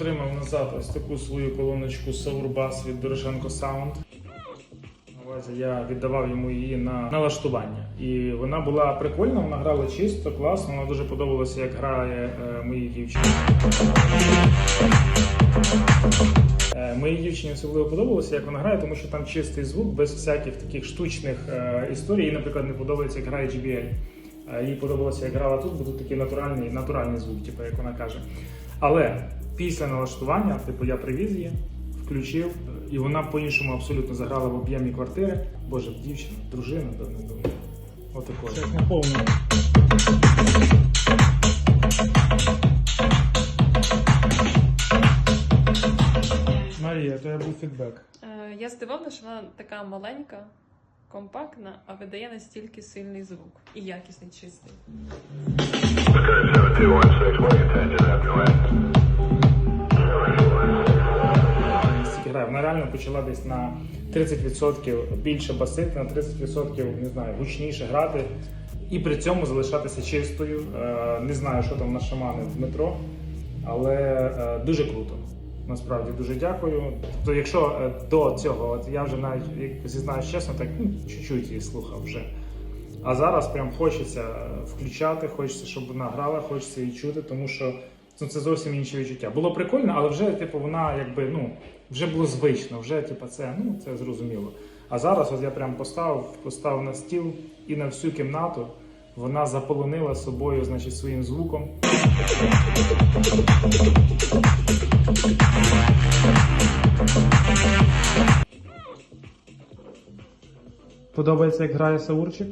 Отримав назад ось таку свою колоночку Sourbass від Дорошенко Sound. Я віддавав йому її на налаштування. І вона була прикольна, вона грала чисто, класно, вона дуже подобалася, як грає е, моїй дівчині. Е, Моїй дівчині особливо подобалося, як вона грає, тому що там чистий звук, без всяких таких штучних е, історій. Їй, наприклад, не подобається, як грає JBL. Е, Їй подобалося, як грала тут, бо тут такий натуральний, натуральний звук, типу, як вона каже. Але після налаштування, типу, я привіз її, включив, і вона по-іншому абсолютно заграла в об'ємі квартири. Боже, дівчина, дружина, давно давно. Отакої. Щось наповнено. Марія, то я був фідбек. Е, Я здивована, що вона така маленька, компактна, а видає настільки сильний звук і якісний чистий. Реально почала десь на 30% більше басити, на 30% не знаю, гучніше грати. І при цьому залишатися чистою. Е, Не знаю, що там на шамани в метро, але е, дуже круто. Насправді дуже дякую. Тобто, якщо е, до цього, от я вже навіть як зізнаюсь чесно, так ну, чуть-чуть її слухав вже. А зараз прям хочеться включати, хочеться, щоб вона грала, хочеться її чути, тому що ну, це зовсім інше відчуття. Було прикольно, але вже, типу, вона якби ну вже було звично, вже типу, це ну це зрозуміло. А зараз, от я прям поставив, поставив на стіл і на всю кімнату вона заполонила собою, значить, своїм звуком. Подобається, як грає Саурчик?